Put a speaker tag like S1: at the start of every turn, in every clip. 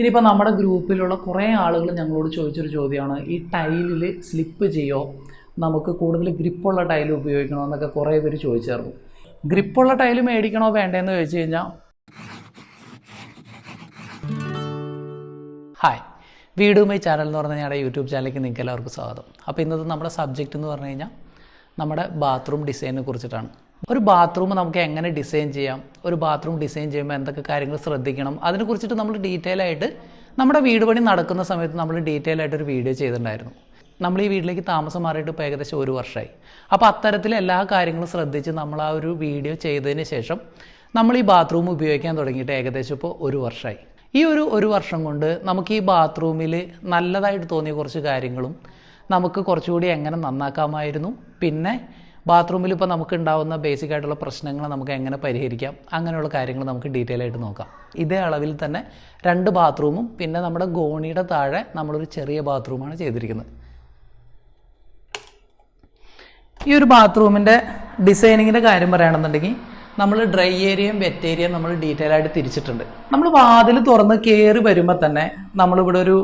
S1: ഇനിയിപ്പോൾ നമ്മുടെ ഗ്രൂപ്പിലുള്ള കുറേ ആളുകൾ ഞങ്ങളോട് ചോദിച്ചൊരു ചോദ്യമാണ് ഈ ടൈലിൽ സ്ലിപ്പ് ചെയ്യോ? നമുക്ക് കൂടുതൽ ഗ്രിപ്പുള്ള ടൈൽ ഉപയോഗിക്കണോ? എന്നൊക്കെ കുറേ പേര് ചോദിച്ചായിരുന്നു. ഗ്രിപ്പുള്ള ടൈൽ മേടിക്കണോ വേണ്ടതെന്ന് ചോദിച്ചു കഴിഞ്ഞാൽ ഹായ് വീഡിയോ മൈ ചാനൽ എന്ന് പറഞ്ഞ ഞങ്ങളുടെ യൂട്യൂബ് ചാനലിലേക്ക് നിങ്ങൾക്ക് എല്ലാവർക്കും സ്വാഗതം. അപ്പോൾ ഇന്നത്തെ നമ്മുടെ സബ്ജക്റ്റ് എന്ന് പറഞ്ഞു കഴിഞ്ഞാൽ നമ്മുടെ ബാത്റൂം ഡിസൈനെ കുറിച്ചിട്ടാണ്. ഒരു ബാത്റൂം നമുക്ക് എങ്ങനെ ഡിസൈൻ ചെയ്യാം? ഒരു ബാത്റൂം ഡിസൈൻ ചെയ്യുമ്പോൾ എന്തൊക്കെ കാര്യങ്ങൾ ശ്രദ്ധിക്കണം? അതിനെ കുറിച്ചിട്ട് നമ്മൾ ഡീറ്റെയിൽ ആയിട്ട് നമ്മുടെ വീട് പണി നടക്കുന്ന സമയത്ത് നമ്മൾ ഡീറ്റെയിൽ ആയിട്ട് ഒരു വീഡിയോ ചെയ്തിട്ടുണ്ടായിരുന്നു. നമ്മൾ ഈ വീട്ടിലേക്ക് താമസം മാറിയിട്ട് ഇപ്പോൾ ഏകദേശം ഒരു വർഷമായി അപ്പോൾ അത്തരത്തിൽ എല്ലാ കാര്യങ്ങളും ശ്രദ്ധിച്ച് നമ്മൾ ആ ഒരു വീഡിയോ ചെയ്തതിന് ശേഷം നമ്മൾ ഈ ബാത്റൂം ഉപയോഗിക്കാൻ തുടങ്ങിയിട്ട് ഏകദേശം ഇപ്പോൾ ഒരു വർഷമായി ഈ ഒരു ഒരു വർഷം കൊണ്ട് നമുക്ക് ഈ ബാത്റൂമിൽ നല്ലതായിട്ട് തോന്നിയ കുറച്ച് കാര്യങ്ങളും നമുക്ക് കുറച്ചുകൂടി എങ്ങനെ നന്നാക്കാമായിരുന്നു. പിന്നെ ബാത്റൂമിൽ ഇപ്പോൾ നമുക്ക് ഉണ്ടാവുന്ന ബേസിക് ആയിട്ടുള്ള പ്രശ്നങ്ങൾ നമുക്ക് എങ്ങനെ പരിഹരിക്കാം? അങ്ങനെയുള്ള കാര്യങ്ങൾ നമുക്ക് ഡീറ്റെയിൽ ആയിട്ട് നോക്കാം. ഇതേ അളവിൽ തന്നെ രണ്ട് ബാത്റൂമും പിന്നെ നമ്മുടെ ഗോണിയുടെ താഴെ നമ്മളൊരു ചെറിയ ബാത്റൂമാണ് ചെയ്തിരിക്കുന്നത്. ഈ ഒരു ബാത്റൂമിന്റെ ഡിസൈനിങ്ങിന്റെ കാര്യം പറയുകയാണെന്നുണ്ടെങ്കിൽ നമ്മൾ ഡ്രൈ ഏരിയയും വെറ്റ് ഏരിയയും നമ്മൾ ഡീറ്റെയിൽ ആയിട്ട് തിരിച്ചിട്ടുണ്ട്. നമ്മൾ വാതിൽ തുറന്ന് കയറി വരുമ്പോൾ തന്നെ നമ്മളിവിടെ ഒരു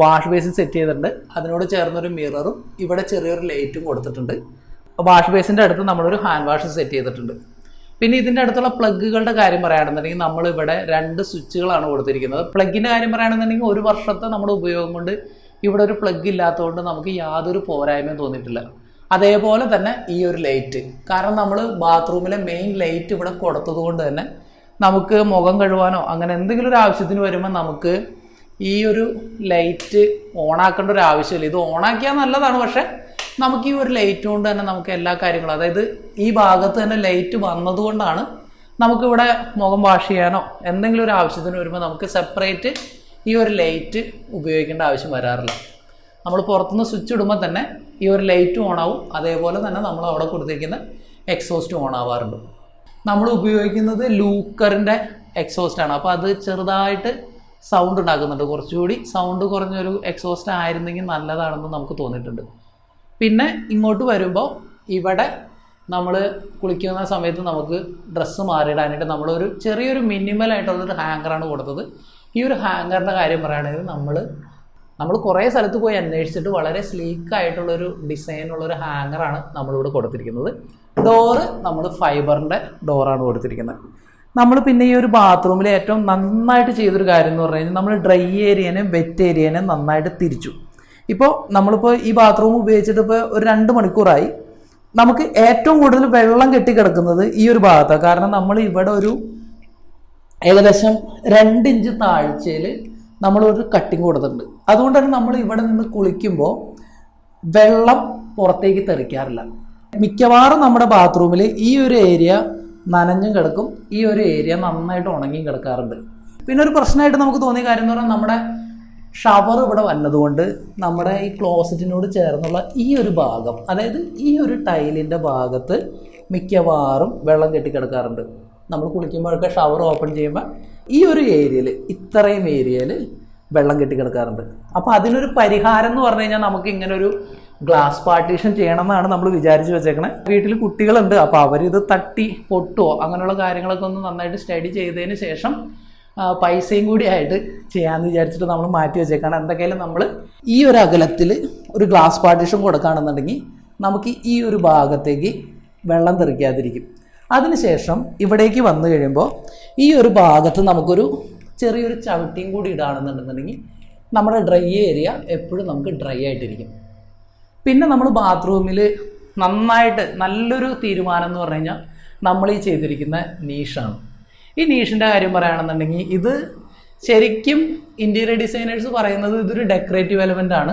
S1: വാഷ് ബേസിൻ സെറ്റ് ചെയ്തിട്ടുണ്ട്. അതിനോട് ചേർന്നൊരു മിററും ഇവിടെ ചെറിയൊരു ലൈറ്റും കൊടുത്തിട്ടുണ്ട്. വാഷ് ബേസിന്റെ അടുത്ത് നമ്മളൊരു ഹാൻഡ് വാഷ് സെറ്റ് ചെയ്തിട്ടുണ്ട്. പിന്നെ ഇതിന്റെ അടുത്തുള്ള പ്ലഗുകളുടെ കാര്യം പറയുകയാണെന്നുണ്ടെങ്കിൽ നമ്മൾ ഇവിടെ രണ്ട് സ്വിച്ചുകളാണ് കൊടുത്തിരിക്കുന്നത്. പ്ലഗിന്റെ കാര്യം പറയുകയാണെന്നുണ്ടെങ്കിൽ ഒരു വർഷത്തെ നമ്മുടെ ഉപയോഗം കൊണ്ട് ഇവിടെ ഒരു പ്ലഗ് ഇല്ലാത്തതുകൊണ്ട് നമുക്ക് യാതൊരു പോരായ്മയും തോന്നിയിട്ടില്ല. അതേപോലെ തന്നെ ഈ ഒരു ലൈറ്റ്. കാരണം നമ്മൾ ബാത്റൂമിലെ മെയിൻ ലൈറ്റ് ഇവിടെ കൊടുത്തതുകൊണ്ട് തന്നെ നമുക്ക് മുഖം കഴുവാനോ അങ്ങനെ എന്തെങ്കിലും ഒരു ആവശ്യത്തിന് വരുമ്പോൾ നമുക്ക് ഈ ഒരു ലൈറ്റ് ഓണാക്കേണ്ട ഒരു ആവശ്യമില്ല. ഇത് ഓണാക്കിയാൽ നല്ലതാണ് പക്ഷേ നമുക്ക് ഈ ഒരു ലൈറ്റ് കൊണ്ട് തന്നെ നമുക്ക് എല്ലാ കാര്യങ്ങളും അതായത് ഈ ഭാഗത്ത് തന്നെ ലൈറ്റ് വന്നതുകൊണ്ടാണ് നമുക്കിവിടെ മുഖം വാഷ് ചെയ്യാനോ എന്തെങ്കിലും ഒരു ആവശ്യത്തിന് വരുമ്പോൾ നമുക്ക് സെപ്പറേറ്റ് ഈ ഒരു ലൈറ്റ് ഉപയോഗിക്കേണ്ട ആവശ്യം വരാറില്ല. നമ്മൾ പുറത്തുനിന്ന് സ്വിച്ച് ഇടുമ്പോൾ തന്നെ ഈ ഒരു ലൈറ്റ് ഓൺ ആവും. അതേപോലെ തന്നെ നമ്മൾ അവിടെ കൊടുത്തിരിക്കുന്ന എക്സോസ്റ്റ് ഓൺ ആവാറുണ്ട്. നമ്മൾ ഉപയോഗിക്കുന്നത് ലൂക്കറിന്റെ എക്സോസ്റ്റ് ആണ്. അപ്പോൾ അത് ചെറുതായിട്ട് സൗണ്ട് ഉണ്ടാക്കുന്നുണ്ട്. കുറച്ചുകൂടി സൗണ്ട് കുറഞ്ഞൊരു എക്സോസ്റ്റ് ആയിരുന്നെങ്കിൽ നല്ലതാണെന്ന് നമുക്ക് തോന്നിയിട്ടുണ്ട്. പിന്നെ ഇങ്ങോട്ട് വരുമ്പോൾ ഇവിടെ നമ്മൾ കുളിക്കുന്ന സമയത്ത് നമുക്ക് ഡ്രസ്സ് മാറിയിടാനായിട്ട് നമ്മളൊരു ചെറിയൊരു മിനിമലായിട്ടുള്ളൊരു ഹാങ്കറാണ് കൊടുത്തത്. ഈ ഒരു ഹാങ്കറിന്റെ കാര്യം പറയുകയാണെങ്കിൽ നമ്മൾ നമ്മൾ കുറേ സ്ഥലത്ത് പോയി അന്വേഷിച്ചിട്ട് വളരെ സ്ലീക്ക് ആയിട്ടുള്ളൊരു ഡിസൈനുള്ളൊരു ഹാങ്ങറാണ് നമ്മളിവിടെ കൊടുത്തിരിക്കുന്നത്. ഡോറ് നമ്മൾ ഫൈബറിന്റെ ഡോറാണ് കൊടുത്തിരിക്കുന്നത്. നമ്മൾ പിന്നെ ഈ ഒരു ബാത്റൂമിൽ ഏറ്റവും നന്നായിട്ട് ചെയ്തൊരു കാര്യം എന്ന് പറഞ്ഞു കഴിഞ്ഞാൽ നമ്മൾ ഡ്രൈ ഏരിയനെയും വെറ്റ് ഏരിയനെയും നന്നായിട്ട് തിരിച്ചു. ഇപ്പോൾ നമ്മളിപ്പോൾ ഈ ബാത്റൂം ഉപയോഗിച്ചിട്ട് ഇപ്പോൾ ഒരു രണ്ട് മണിക്കൂറായി. നമുക്ക് ഏറ്റവും കൂടുതൽ വെള്ളം കെട്ടിക്കിടക്കുന്നത് ഈ ഒരു ഭാഗത്താണ് കാരണം നമ്മൾ ഇവിടെ ഒരു ഏകദേശം രണ്ട് ഇഞ്ച് താഴ്ചയിൽ നമ്മളൊരു കട്ടിങ് കൊടുത്തിട്ടുണ്ട്. അതുകൊണ്ട് തന്നെ നമ്മൾ ഇവിടെ നിന്ന് കുളിക്കുമ്പോൾ വെള്ളം പുറത്തേക്ക് തെറിക്കാറില്ല. മിക്കവാറും നമ്മുടെ ബാത്റൂമിൽ ഈ ഒരു ഏരിയ നനഞ്ഞും കിടക്കും. ഈ ഒരു ഏരിയ നന്നായിട്ട് ഉണങ്ങിയും കിടക്കാറുണ്ട്. പിന്നെ ഒരു പ്രശ്നമായിട്ട് നമുക്ക് തോന്നിയ കാര്യം എന്ന് പറഞ്ഞാൽ നമ്മുടെ ഷവർ ഇവിടെ വന്നതുകൊണ്ട് നമ്മുടെ ഈ ക്ലോസറ്റിനോട് ചേർന്നുള്ള ഈ ഒരു ഭാഗം അതായത് ഈ ഒരു ടൈലിന്റെ ഭാഗത്ത് മിക്കവാറും വെള്ളം കെട്ടിക്കിടക്കാറുണ്ട്. നമ്മൾ കുളിക്കുമ്പോഴൊക്കെ ഷവർ ഓപ്പൺ ചെയ്യുമ്പോൾ ഈ ഒരു ഏരിയയിൽ ഇത്രയും ഏരിയയിൽ വെള്ളം കെട്ടിക്കിടക്കാറുണ്ട്. അപ്പോൾ അതിനൊരു പരിഹാരം എന്ന് പറഞ്ഞു കഴിഞ്ഞാൽ നമുക്ക് ഇങ്ങനെ ഒരു ഗ്ലാസ് പാർട്ടീഷൻ ചെയ്യണം എന്നാണ് നമ്മൾ വിചാരിച്ച് വെച്ചേക്കണേ. വീട്ടിൽ കുട്ടികളുണ്ട് അപ്പോൾ അവരിത് തട്ടി പൊട്ടുമോ അങ്ങനെയുള്ള കാര്യങ്ങളൊക്കെ ഒന്ന് നന്നായിട്ട് സ്റ്റഡി ചെയ്തതിന് ശേഷം പൈസയും കൂടി ആയിട്ട് ചെയ്യാമെന്ന് വിചാരിച്ചിട്ട് നമ്മൾ മാറ്റി വെച്ചേക്കാണ്. എന്തൊക്കെയാലും നമ്മൾ ഈ ഒരു അകലത്തിൽ ഒരു ഗ്ലാസ് പാർട്ടീഷൻ കൊടുക്കുകയാണെന്നുണ്ടെങ്കിൽ നമുക്ക് ഈ ഒരു ഭാഗത്തേക്ക് വെള്ളം തെറിക്കാതിരിക്കും. അതിനുശേഷം ഇവിടേക്ക് വന്നു കഴിയുമ്പോൾ ഈ ഒരു ഭാഗത്ത് നമുക്കൊരു ചെറിയൊരു ചവിട്ടിയും കൂടി ഇടുകയാണെന്നുണ്ടെന്നുണ്ടെങ്കിൽ നമ്മുടെ ഡ്രൈ ഏരിയ എപ്പോഴും നമുക്ക് ഡ്രൈ ആയിട്ടിരിക്കും. പിന്നെ നമ്മൾ ബാത്റൂമിൽ നന്നായിട്ട് നല്ലൊരു തീരുമാനം എന്ന് പറഞ്ഞു കഴിഞ്ഞാൽ നമ്മൾ ഈ ചെയ്തിരിക്കുന്ന നീഷാണ് ഈ നീഷിന്റെ കാര്യം പറയുകയാണെന്നുണ്ടെങ്കിൽ ഇത് ശരിക്കും ഇന്റീരിയർ ഡിസൈനേഴ്സ് പറയുന്നത് ഇതൊരു ഡെക്കറേറ്റീവ് എലമെന്റ് ആണ്.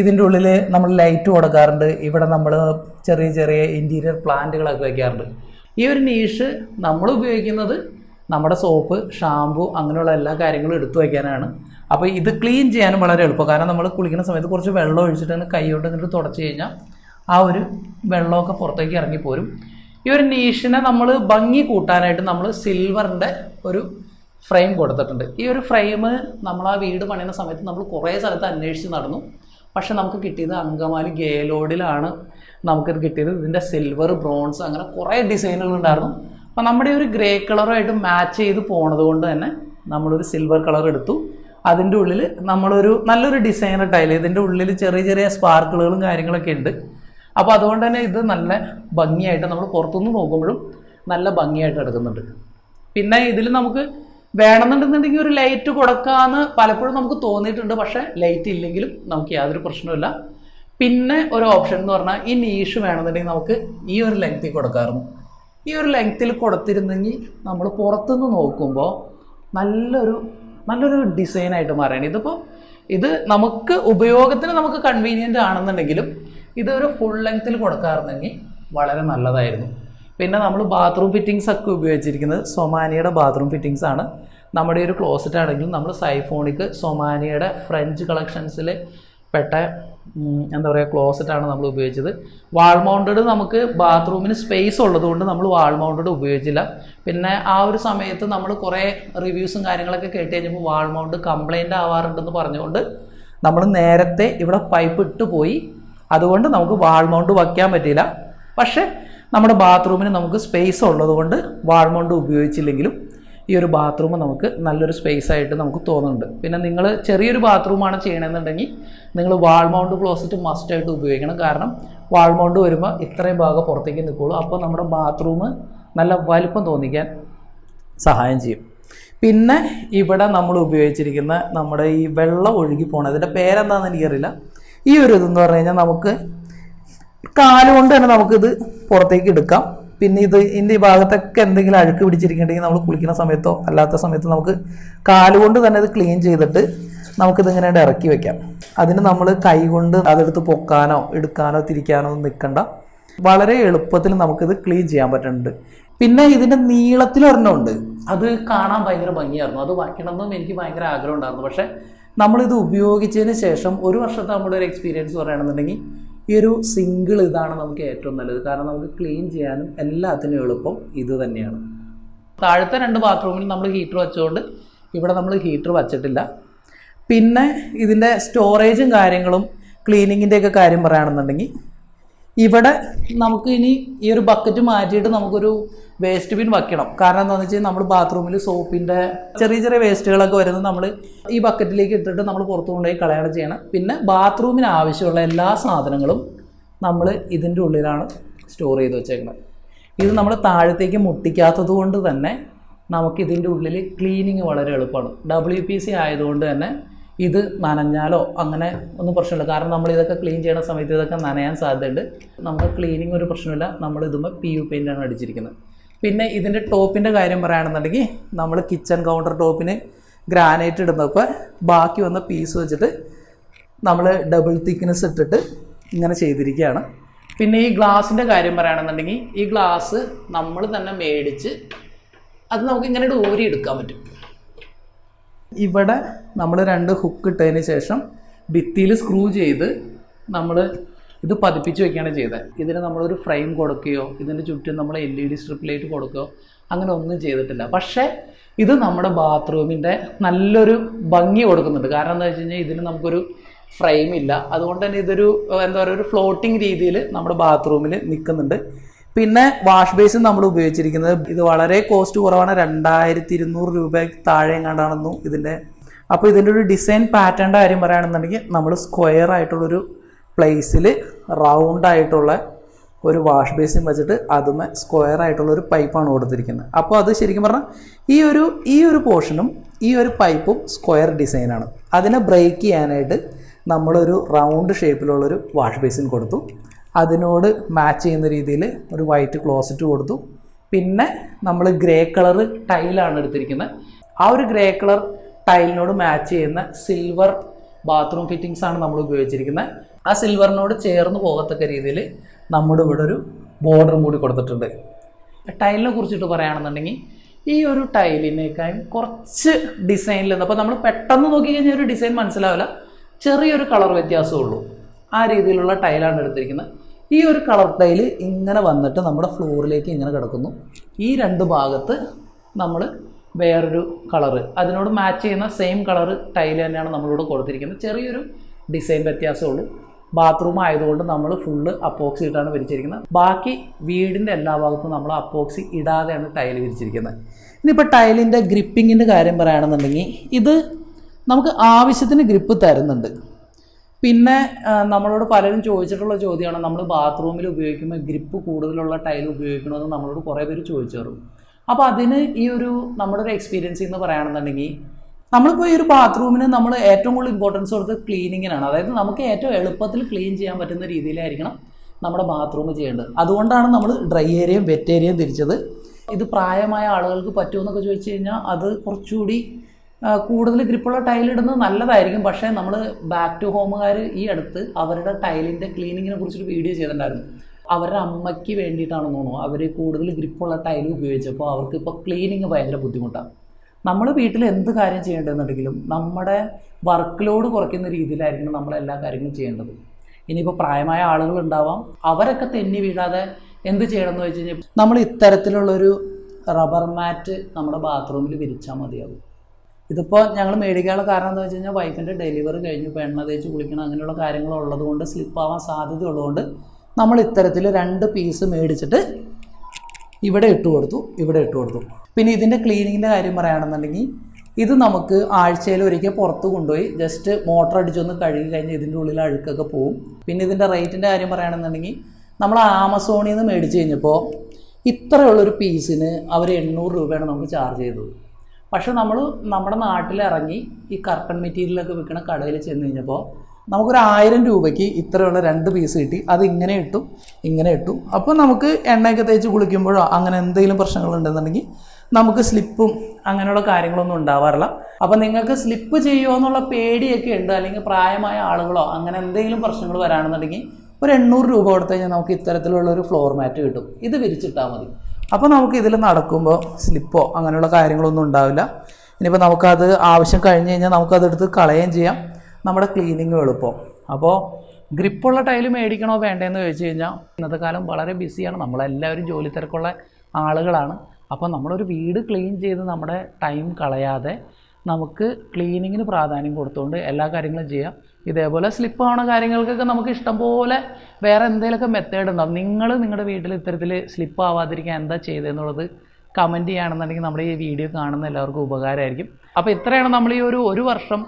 S1: ഇതിന്റെ ഉള്ളിൽ നമ്മൾ ലൈറ്റ് കൊടുക്കാറുണ്ട്. ഇവിടെ നമ്മൾ ചെറിയ ചെറിയ ഇന്റീരിയർ പ്ലാന്റുകളൊക്കെ വയ്ക്കാറുണ്ട് ഈ ഒരു നീഷ് നമ്മൾ ഉപയോഗിക്കുന്നത് നമ്മുടെ സോപ്പ് ഷാമ്പു അങ്ങനെയുള്ള എല്ലാ കാര്യങ്ങളും എടുത്തു വയ്ക്കാനാണ് അപ്പോൾ ഇത് ക്ലീൻ ചെയ്യാനും വളരെ എളുപ്പം. കാരണം നമ്മൾ കുളിക്കുന്ന സമയത്ത് കുറച്ച് വെള്ളം ഒഴിച്ചിട്ട് കൈ കൊണ്ട് ഇങ്ങോട്ട് തുടച്ച് കഴിഞ്ഞാൽ ആ ഒരു വെള്ളമൊക്കെ പുറത്തേക്ക് ഇറങ്ങിപ്പോരും ഈ ഒരു നീഷിനെ നമ്മൾ ഭംഗി കൂട്ടാനായിട്ട് നമ്മൾ സിൽവറിന്റെ ഒരു ഫ്രെയിം കൊടുത്തിട്ടുണ്ട്. ഈ ഒരു ഫ്രെയിം നമ്മൾ ആ വീട് പണിയുന്ന സമയത്ത് നമ്മൾ കുറേ സ്ഥലത്ത് അന്വേഷിച്ച് നടന്നു. പക്ഷെ നമുക്ക് കിട്ടിയത് അങ്കമാലി ഗേലോഡിലാണ്. നമുക്കിത് കിട്ടിയത് ഇതിന്റെ സിൽവർ ബ്രോൺസ് അങ്ങനെ കുറേ ഡിസൈനുകൾ ഉണ്ടായിരുന്നു. അപ്പോൾ നമ്മുടെ ഒരു ഗ്രേ കളറുമായിട്ട് മാച്ച് ചെയ്ത് പോണത് കൊണ്ട് തന്നെ നമ്മളൊരു സിൽവർ കളർ എടുത്തു. അതിന്റെ ഉള്ളിൽ നമ്മളൊരു നല്ലൊരു ഡിസൈനർ ടൈൽ ഇതിന്റെ ഉള്ളിൽ ചെറിയ ചെറിയ സ്പാർക്കിളുകളും കാര്യങ്ങളൊക്കെ ഉണ്ട്. അപ്പോൾ അതുകൊണ്ട് തന്നെ ഇത് നല്ല ഭംഗിയായിട്ട് നമ്മൾ പുറത്തുനിന്ന് നോക്കുമ്പോഴും നല്ല ഭംഗിയായിട്ട് എടുക്കുന്നുണ്ട്. പിന്നെ ഇതിൽ നമുക്ക് വേണമെന്നുണ്ടെന്നുണ്ടെങ്കിൽ ഒരു ലൈറ്റ് കൊടുക്കാമെന്ന് പലപ്പോഴും നമുക്ക് തോന്നിയിട്ടുണ്ട്. പക്ഷേ ലൈറ്റ് ഇല്ലെങ്കിലും നമുക്ക് യാതൊരു പ്രശ്നമില്ല പിന്നെ ഒരു ഓപ്ഷൻ എന്ന് പറഞ്ഞാൽ ഈ നീഷ് വേണമെന്നുണ്ടെങ്കിൽ നമുക്ക് ഈ ഒരു ലെങ്ത്തിൽ കൊടുക്കാറുണ്ട് ഈ ഒരു ലെങ്ത്തിൽ കൊടുത്തിരുന്നെങ്കിൽ നമ്മൾ പുറത്തുനിന്ന് നോക്കുമ്പോൾ നല്ലൊരു നല്ലൊരു ഡിസൈനായിട്ട് മാറുകയാണ്. ഇതിപ്പോൾ ഇത് നമുക്ക് ഉപയോഗത്തിന് നമുക്ക് കൺവീനിയന്റ് ആണെന്നുണ്ടെങ്കിലും ഇതൊരു ഫുൾ ലെങ്ത്തിൽ കൊടുക്കാറുണ്ടെങ്കിൽ വളരെ നല്ലതായിരുന്നു. പിന്നെ നമ്മൾ ബാത്റൂം ഫിറ്റിങ്സ് ഒക്കെ ഉപയോഗിച്ചിരിക്കുന്നത് സൊമാനിയുടെ ബാത്റൂം ഫിറ്റിങ്സ് ആണ്. നമ്മുടെ ഒരു ക്ലോസറ്റ് ആണെങ്കിലും നമ്മൾ സൈഫോണിക്ക് സൊമാനിയുടെ ഫ്രഞ്ച് കളക്ഷൻസിൽ പെട്ട എന്താ പറയുക ക്ലോസറ്റാണ് നമ്മൾ ഉപയോഗിച്ചത്. വാൾ മൗണ്ടഡ് നമുക്ക് ബാത്റൂമിന് സ്പേസ് ഉള്ളതുകൊണ്ട് നമ്മൾ വാൾ മൗണ്ടഡ് ഉപയോഗിച്ചില്ല. പിന്നെ ആ ഒരു സമയത്ത് നമ്മൾ കുറേ റിവ്യൂസും കാര്യങ്ങളൊക്കെ കേട്ട് കഴിഞ്ഞപ്പോൾ വാൾ മൗണ്ട് കംപ്ലൈന്റ് ആവാറുണ്ടെന്ന് പറഞ്ഞുകൊണ്ട് നമ്മൾ നേരത്തെ ഇവിടെ പൈപ്പ് ഇട്ട് പോയി അതുകൊണ്ട് നമുക്ക് വാൾ മൗണ്ട് വയ്ക്കാൻ പറ്റില്ല പക്ഷേ നമ്മുടെ ബാത്റൂമിന് നമുക്ക് സ്പേസ് ഉള്ളതുകൊണ്ട് വാൾ മൗണ്ട് ഉപയോഗിച്ചില്ലെങ്കിലും ഈ ഒരു ബാത്റൂം നമുക്ക് നല്ലൊരു സ്പേസ് ആയിട്ട് നമുക്ക് തോന്നുന്നുണ്ട്. പിന്നെ നിങ്ങൾ ചെറിയൊരു ബാത്റൂമാണ് ചെയ്യണമെന്നുണ്ടെങ്കിൽ നിങ്ങൾ വാൾ മൗണ്ട് ക്ലോസറ്റ് മസ്റ്റായിട്ട് ഉപയോഗിക്കണം. കാരണം വാൾ മൗണ്ട് വരുമ്പോൾ ഇത്രയും ഭാഗം പുറത്തേക്ക് നിൽക്കുള്ളൂ അപ്പോൾ നമ്മുടെ ബാത്റൂം നല്ല വലിപ്പം തോന്നിക്കാൻ സഹായം ചെയ്യും. പിന്നെ ഇവിടെ നമ്മൾ ഉപയോഗിച്ചിരിക്കുന്ന നമ്മുടെ ഈ വെള്ളം ഒഴുകി പോകണം ഇതിന്റെ പേരെന്താണെന്ന് എനിക്കറിയില്ല. ഈ ഒരു ഇതെന്ന് പറഞ്ഞു കഴിഞ്ഞാൽ നമുക്ക് കാലുകൊണ്ട് തന്നെ നമുക്കിത് പുറത്തേക്ക് എടുക്കാം. പിന്നെ ഇത് ഇതിന്റെ ഈ ഭാഗത്തൊക്കെ എന്തെങ്കിലും അഴുക്ക് പിടിച്ചിരിക്കുന്നുണ്ടെങ്കിൽ നമ്മൾ കുളിക്കുന്ന സമയത്തോ അല്ലാത്ത സമയത്തോ നമുക്ക് കാലുകൊണ്ട് തന്നെ ഇത് ക്ലീൻ ചെയ്തിട്ട് നമുക്കിത് ഇങ്ങനെ ഇറക്കി വെക്കാം. അതിന് നമ്മൾ കൈകൊണ്ട് അതെടുത്ത് പൊക്കാനോ എടുക്കാനോ തിരിക്കാനോ ഒന്നും നിൽക്കണ്ട. വളരെ എളുപ്പത്തിൽ നമുക്കിത് ക്ലീൻ ചെയ്യാൻ പറ്റുന്നുണ്ട്. പിന്നെ ഇതിന്റെ നീളത്തിൽ ഒരെണ്ണമുണ്ട് അത് കാണാൻ ഭയങ്കര ഭംഗിയായിരുന്നു. അത് വയ്ക്കണമെന്നും എനിക്ക് ഭയങ്കര ആഗ്രഹം ഉണ്ടായിരുന്നു. പക്ഷേ നമ്മളിത് ഉപയോഗിച്ചതിന് ശേഷം ഒരു വർഷത്തെ നമ്മുടെ ഒരു എക്സ്പീരിയൻസ് പറയുകയാണെന്നുണ്ടെങ്കിൽ ഈ ഒരു സിംഗിൾ ഇതാണ് നമുക്ക് ഏറ്റവും നല്ലത്. കാരണം നമുക്ക് ക്ലീൻ ചെയ്യാനും എല്ലാത്തിനും എളുപ്പം ഇത് തന്നെയാണ്. താഴത്തെ രണ്ട് ബാത്റൂമിൽ നമ്മൾ ഹീറ്റർ വെച്ചുകൊണ്ട് ഇവിടെ നമ്മൾ ഹീറ്റർ വച്ചിട്ടില്ല. പിന്നെ ഇതിന്റെ സ്റ്റോറേജും കാര്യങ്ങളും ക്ലീനിങ്ങിന്റെയൊക്കെ കാര്യം പറയുകയാണെന്നുണ്ടെങ്കിൽ ഇവിടെ നമുക്ക് ഇനി ഈ ഒരു ബക്കറ്റ് മാറ്റിയിട്ട് നമുക്കൊരു വേസ്റ്റ് ബിൻ വയ്ക്കണം കാരണം എന്താണെന്ന് വെച്ചാൽ നമ്മൾ ബാത്റൂമിൽ സോപ്പിന്റെ ചെറിയ ചെറിയ വേസ്റ്റുകളൊക്കെ വരുന്നത് നമ്മൾ ഈ ബക്കറ്റിലേക്ക് ഇട്ടിട്ട് നമ്മൾ പുറത്തു കൊണ്ടുപോയി കളയാണ് ചെയ്യണം. പിന്നെ ബാത്റൂമിന് ആവശ്യമുള്ള എല്ലാ സാധനങ്ങളും നമ്മൾ ഇതിന്റെ ഉള്ളിലാണ് സ്റ്റോർ ചെയ്ത് വെച്ചേക്കുന്നത് ഇത് നമ്മൾ താഴത്തേക്ക് മുട്ടിക്കാത്തത് കൊണ്ട് തന്നെ നമുക്ക് ഇതിന്റെ ഉള്ളിൽ ക്ലീനിങ് വളരെ എളുപ്പമാണ്. ഡബ്ല്യു പി സി ആയതുകൊണ്ട് തന്നെ ഇത് നനഞ്ഞാലോ അങ്ങനെ ഒന്നും പ്രശ്നമില്ല. കാരണം നമ്മൾ ഇതൊക്കെ ക്ലീൻ ചെയ്യുന്ന സമയത്ത് ഇതൊക്കെ നനയാൻ സാധ്യതയുണ്ട്. നമുക്ക് ക്ലീനിങ് ഒരു പ്രശ്നമില്ല. നമ്മൾ ഇതുമ്പോൾ പി യു പെയിന്റാണ് അടിച്ചിരിക്കുന്നത്. പിന്നെ ഇതിന്റെ ടോപ്പിന്റെ കാര്യം പറയുകയാണെന്നുണ്ടെങ്കിൽ നമ്മൾ കിച്ചൺ കൗണ്ടർ ടോപ്പിന് ഗ്രാനൈറ്റ് ഇടുന്നപ്പോൾ ബാക്കി വന്ന പീസ് വെച്ചിട്ട് നമ്മൾ ഡബിൾ തിക്നെസ് ഇട്ടിട്ട് ഇങ്ങനെ ചെയ്തിരിക്കുകയാണ്. പിന്നെ ഈ ഗ്ലാസിന്റെ കാര്യം പറയുകയാണെന്നുണ്ടെങ്കിൽ ഈ ഗ്ലാസ് നമ്മൾ തന്നെ മേടിച്ച് അത് നമുക്ക് ഇങ്ങനെ ഊരി എടുക്കാൻ പറ്റും. ഇവിടെ നമ്മൾ രണ്ട് ഹുക്ക് ഇട്ടതിന് ശേഷം ഭിത്തിയിൽ സ്ക്രൂ ചെയ്ത് നമ്മൾ ഇത് പതിപ്പിച്ച് വെക്കുകയാണ് ചെയ്തത്. ഇതിന് നമ്മളൊരു ഫ്രെയിം കൊടുക്കുകയോ ഇതിന്റെ ചുറ്റും നമ്മൾ L E D strip light കൊടുക്കുകയോ അങ്ങനെ ഒന്നും ചെയ്തിട്ടില്ല. പക്ഷേ ഇത് നമ്മുടെ ബാത്റൂമിന്റെ നല്ലൊരു ഭംഗി കൊടുക്കുന്നുണ്ട്. കാരണം എന്താ വെച്ച് കഴിഞ്ഞാൽ ഇതിന് നമുക്കൊരു ഫ്രെയിം ഇല്ല. അതുകൊണ്ട് തന്നെ ഇതൊരു എന്താ പറയുക ഒരു ഫ്ലോട്ടിംഗ് രീതിയിൽ നമ്മുടെ ബാത്റൂമിൽ നിൽക്കുന്നുണ്ട് പിന്നെ വാഷ് ബേസിൻ നമ്മൾ ഉപയോഗിച്ചിരിക്കുന്നത് ഇത് വളരെ കോസ്റ്റ് കുറവാണ്. രണ്ടായിരത്തി ഇരുന്നൂറ് രൂപ താഴെ എങ്ങാണ്ടാണെന്നു ഇതിന്റെ അപ്പോൾ ഇതിന്റെ ഒരു ഡിസൈൻ പാറ്റേണിന്റെ കാര്യം പറയുകയാണെന്നുണ്ടെങ്കിൽ നമ്മൾ സ്ക്വയർ ആയിട്ടുള്ളൊരു പ്ലേസിൽ റൗണ്ട് ആയിട്ടുള്ള ഒരു വാഷ് ബേസിൻ വെച്ചിട്ട് അതുമേ സ്ക്വയർ ആയിട്ടുള്ള ഒരു പൈപ്പാണ് കൊടുത്തിരിക്കുന്നത്. അപ്പോൾ അത് ശരിക്കും പറഞ്ഞാൽ ഈ ഒരു ഈ ഒരു പോർഷനും ഈ ഒരു പൈപ്പും സ്ക്വയർ ഡിസൈനാണ് അതിനെ ബ്രേക്ക് ചെയ്യാനായിട്ട് നമ്മളൊരു റൗണ്ട് ഷേപ്പിലുള്ളൊരു വാഷ് ബേസിൻ കൊടുത്തു. അതിനോട് മാച്ച് ചെയ്യുന്ന രീതിയിൽ ഒരു വൈറ്റ് ക്ലോസറ്റ് കൊടുത്തു. പിന്നെ നമ്മൾ ഗ്രേ കളർ ടൈലാണ് എടുത്തിരിക്കുന്നത്. ആ ഒരു ഗ്രേ കളർ ടൈലിനോട് മാച്ച് ചെയ്യുന്ന സിൽവർ ബാത്റൂം ഫിറ്റിങ്സ് ആണ് നമ്മൾ ഉപയോഗിച്ചിരിക്കുന്നത്. ആ സിൽവറിനോട് ചേർന്ന് പോകത്തക്ക രീതിയിൽ നമ്മുടെ ഇവിടെ ഒരു ബോർഡറും കൂടി കൊടുത്തിട്ടുണ്ട്. ടൈലിനെ കുറിച്ചിട്ട് പറയുകയാണെന്നുണ്ടെങ്കിൽ ഈ ഒരു ടൈലിനേക്കാളും കുറച്ച് ഡിസൈനിൽ നിന്ന് അപ്പോൾ നമ്മൾ പെട്ടെന്ന് നോക്കി കഴിഞ്ഞാൽ ഒരു ഡിസൈൻ മനസ്സിലാവില്ല. ചെറിയൊരു കളർ വ്യത്യാസമേ ഉള്ളൂ. ആ രീതിയിലുള്ള ടൈലാണ് എടുത്തിരിക്കുന്നത്. ഈ ഒരു കളർ ടൈൽ ഇങ്ങനെ വന്നിട്ട് നമ്മുടെ ഫ്ലോറിലേക്ക് ഇങ്ങനെ കിടക്കുന്നു. ഈ രണ്ട് ഭാഗത്ത് നമ്മൾ വേറൊരു കളറ് അതിനോട് മാച്ച് ചെയ്യുന്ന സെയിം കളറ് ടൈൽ തന്നെയാണ് നമ്മളിവിടെ കൊടുത്തിരിക്കുന്നത്. ചെറിയൊരു ഡിസൈൻ വ്യത്യാസമേ ഉള്ളൂ. ബാത്റൂം ആയതുകൊണ്ട് നമ്മൾ ഫുള്ള് അപ്പോക്സി ഇട്ടാണ് വിരിച്ചിരിക്കുന്നത്. ബാക്കി വീടിന്റെ എല്ലാ ഭാഗത്തും നമ്മൾ അപ്പോക്സി ഇടാതെയാണ് ടൈൽ വിരിച്ചിരിക്കുന്നത്. ഇനിയിപ്പോൾ ടൈലിന്റെ ഗ്രിപ്പിങ്ങിന്റെ കാര്യം പറയുകയാണെന്നുണ്ടെങ്കിൽ ഇത് നമുക്ക് ആവശ്യത്തിന് ഗ്രിപ്പ് തരുന്നുണ്ട്. പിന്നെ നമ്മളോട് പലരും ചോദിച്ചിട്ടുള്ള ചോദ്യമാണ് നമ്മൾ ബാത്റൂമിൽ ഉപയോഗിക്കുമ്പോൾ ഗ്രിപ്പ് കൂടുതലുള്ള ടൈൽ ഉപയോഗിക്കണമെന്ന് നമ്മളോട് കുറേ പേര് ചോദിച്ചു അപ്പോൾ അതിന് ഈ ഒരു നമ്മുടെ ഒരു എക്സ്പീരിയൻസ് എന്ന് പറയുകയാണെന്നുണ്ടെങ്കിൽ നമ്മളിപ്പോൾ ഈ ഒരു ബാത്റൂമിന് നമ്മൾ ഏറ്റവും കൂടുതൽ ഇമ്പോർട്ടൻസ് കൊടുത്തത് ക്ലീനിങ്ങിനാണ് അതായത് നമുക്ക് ഏറ്റവും എളുപ്പത്തിൽ ക്ലീൻ ചെയ്യാൻ പറ്റുന്ന രീതിയിലായിരിക്കണം നമ്മുടെ ബാത്റൂം ചെയ്യേണ്ടത്. അതുകൊണ്ടാണ് നമ്മൾ ഡ്രൈ ഏരിയയും വെറ്റ് ഏരിയയും തിരിച്ചത്. ഇത് പ്രായമായ ആളുകൾക്ക് പറ്റുമെന്നൊക്കെ ചോദിച്ചു കഴിഞ്ഞാൽ അത് കുറച്ചുകൂടി കൂടുതൽ ഗ്രിപ്പുള്ള ടൈൽ ഇടുന്നത് നല്ലതായിരിക്കും. പക്ഷേ നമ്മൾ ബാക്ക് ടു ഹോമുകാർ ഈ അടുത്ത് അവരുടെ ടൈലിന്റെ ക്ലീനിങ്ങിനെ കുറിച്ചൊരു വീഡിയോ ചെയ്തിട്ടുണ്ടായിരുന്നു. അവരുടെ അമ്മയ്ക്ക് വേണ്ടിയിട്ടാണെന്ന് തോന്നുന്നു. അവർ കൂടുതൽ ഗ്രിപ്പുള്ള ടൈൽ ഉപയോഗിച്ചപ്പോൾ അവർക്ക് ഇപ്പോൾ ക്ലീനിങ് ഭയങ്കര ബുദ്ധിമുട്ടാണ്. നമ്മൾ വീട്ടിൽ എന്ത് കാര്യം ചെയ്യേണ്ടതെന്നുണ്ടെങ്കിലും നമ്മുടെ വർക്ക് ലോഡ് കുറയ്ക്കുന്ന രീതിയിലായിരിക്കണം നമ്മൾ എല്ലാ കാര്യങ്ങളും ചെയ്യേണ്ടത്. ഇനിയിപ്പോൾ പ്രായമായ ആളുകൾ ഉണ്ടാവാം അവരൊക്കെ തെന്നി വീഴാതെ എന്ത് ചെയ്യണം എന്ന് വെച്ച് കഴിഞ്ഞാൽ നമ്മൾ ഇത്തരത്തിലുള്ളൊരു റബ്ബർ മാറ്റ് നമ്മുടെ ബാത്റൂമിൽ വിരിച്ചാൽ മതിയാവും. ഇതിപ്പോൾ ഞങ്ങൾ മേടിക്കാനുള്ള കാരണം എന്താ വെച്ച് കഴിഞ്ഞാൽ വൈഫിന്റെ ഡെലിവറി കഴിഞ്ഞു പെണ്ണ തേച്ച് കുളിക്കണം അങ്ങനെയുള്ള കാര്യങ്ങൾ ഉള്ളതുകൊണ്ട് സ്ലിപ്പാവാൻ സാധ്യത ഉള്ളതുകൊണ്ട് നമ്മൾ ഇത്തരത്തിൽ രണ്ട് പീസ് മേടിച്ചിട്ട് ഇവിടെ ഇട്ട് കൊടുത്തു ഇവിടെ ഇട്ട് കൊടുത്തു. പിന്നെ ഇതിന്റെ ക്ലീനിങ്ങിന്റെ കാര്യം പറയുകയാണെന്നുണ്ടെങ്കിൽ ഇത് നമുക്ക് ആഴ്ചയിൽ ഒരിക്കൽ പുറത്ത് കൊണ്ടുപോയി ജസ്റ്റ് മോട്ടർ അടിച്ചൊന്ന് കഴുകി കഴിഞ്ഞാൽ ഇതിന്റെ ഉള്ളിൽ അഴുക്കൊക്കെ പോവും. പിന്നെ ഇതിന്റെ റേറ്റിന്റെ കാര്യം പറയുകയാണെന്നുണ്ടെങ്കിൽ നമ്മൾ ആമസോണിൽ നിന്ന് മേടിച്ച് കഴിഞ്ഞപ്പോൾ ഇത്രയുള്ളൊരു പീസിന് അവർ എണ്ണൂറ് രൂപയാണ് നമുക്ക് ചാർജ് ചെയ്തത്. പക്ഷേ നമ്മൾ നമ്മുടെ നാട്ടിലിറങ്ങി ഈ കർട്ടൺ മെറ്റീരിയലൊക്കെ വിൽക്കുന്ന കടയിൽ ചെന്ന് കഴിഞ്ഞപ്പോൾ നമുക്കൊരു ആയിരം രൂപയ്ക്ക് ഇത്രയുള്ള രണ്ട് പീസ് കിട്ടി. അത് ഇങ്ങനെ ഇട്ടു ഇങ്ങനെ ഇട്ടു. അപ്പോൾ നമുക്ക് എണ്ണയൊക്കെ തേച്ച് കുളിക്കുമ്പോഴോ അങ്ങനെ എന്തെങ്കിലും പ്രശ്നങ്ങളുണ്ടെന്നുണ്ടെങ്കിൽ നമുക്ക് സ്ലിപ്പും അങ്ങനെയുള്ള കാര്യങ്ങളൊന്നും ഉണ്ടാവാറില്ല. അപ്പം നിങ്ങൾക്ക് സ്ലിപ്പ് ചെയ്യുമോ എന്നുള്ള പേടിയൊക്കെ ഉണ്ട്. അല്ലെങ്കിൽ പ്രായമായ ആളുകളോ അങ്ങനെ എന്തെങ്കിലും പ്രശ്നങ്ങൾ വരാണെന്നുണ്ടെങ്കിൽ ഒരു എണ്ണൂറ് രൂപ കൊടുത്തു കഴിഞ്ഞാൽ നമുക്ക് ഇത്തരത്തിലുള്ള ഒരു ഫ്ലോർ മാറ്റ് കിട്ടും. ഇത് വിരിച്ചിട്ടാൽ മതി. അപ്പോൾ നമുക്ക് ഇതിൽ നടക്കുമ്പോൾ സ്ലിപ്പോ അങ്ങനെയുള്ള കാര്യങ്ങളൊന്നും ഉണ്ടാവില്ല. ഇനിയിപ്പോൾ നമുക്കത് ആവശ്യം കഴിഞ്ഞ് കഴിഞ്ഞാൽ നമുക്കതെടുത്ത് കളയുകയും ചെയ്യാം. നമ്മുടെ ക്ലീനിങ്ങും എളുപ്പം. അപ്പോൾ ഗ്രിപ്പുള്ള ടൈൽ മേടിക്കണോ വേണ്ടതെന്ന് ചോദിച്ചു കഴിഞ്ഞാൽ ഇന്നത്തെ കാലം വളരെ ബിസിയാണ് നമ്മളെല്ലാവരും ജോലി തിരക്കുള്ള ആളുകളാണ്. അപ്പോൾ നമ്മളൊരു വീട് ക്ലീൻ ചെയ്ത് നമ്മുടെ ടൈം കളയാതെ നമുക്ക് ക്ലീനിങ്ങിന് പ്രാധാന്യം കൊടുത്തുകൊണ്ട് എല്ലാ കാര്യങ്ങളും ചെയ്യാം. ഇതേപോലെ സ്ലിപ്പ് ആവുന്ന കാര്യങ്ങൾക്കൊക്കെ നമുക്ക് ഇഷ്ടംപോലെ വേറെ എന്തെങ്കിലുമൊക്കെ മെത്തേഡ് ഉണ്ടാവും. നിങ്ങൾ നിങ്ങളുടെ വീട്ടിൽ ഇത്തരത്തിൽ സ്ലിപ്പ് ആവാതിരിക്കാൻ എന്താ ചെയ്തതെന്നുള്ളത് കമന്റ് ചെയ്യുകയാണെന്നുണ്ടെങ്കിൽ നമ്മുടെ ഈ വീഡിയോ കാണുന്ന എല്ലാവർക്കും ഉപകാരമായിരിക്കും. അപ്പോൾ ഇത്രയാണ് നമ്മൾ ഈ ഒരു ഒരു വർഷം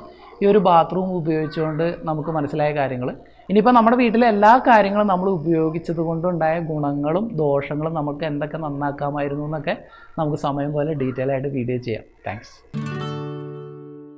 S1: ഈ ഒരു ബാത്റൂം ഉപയോഗിച്ചുകൊണ്ട് നമുക്ക് മനസ്സിലായ കാര്യങ്ങൾ. ഇനിയിപ്പോൾ നമ്മുടെ വീട്ടിലെ എല്ലാ കാര്യങ്ങളും നമ്മൾ ഉപയോഗിച്ചത് കൊണ്ടുണ്ടായ ഗുണങ്ങളും ദോഷങ്ങളും നമുക്ക് എന്തൊക്കെ നന്നാക്കാമായിരുന്നു എന്നൊക്കെ നമുക്ക് സമയം പോലെ ഡീറ്റെയിൽ ആയിട്ട് വീഡിയോ ചെയ്യാം. താങ്ക്സ്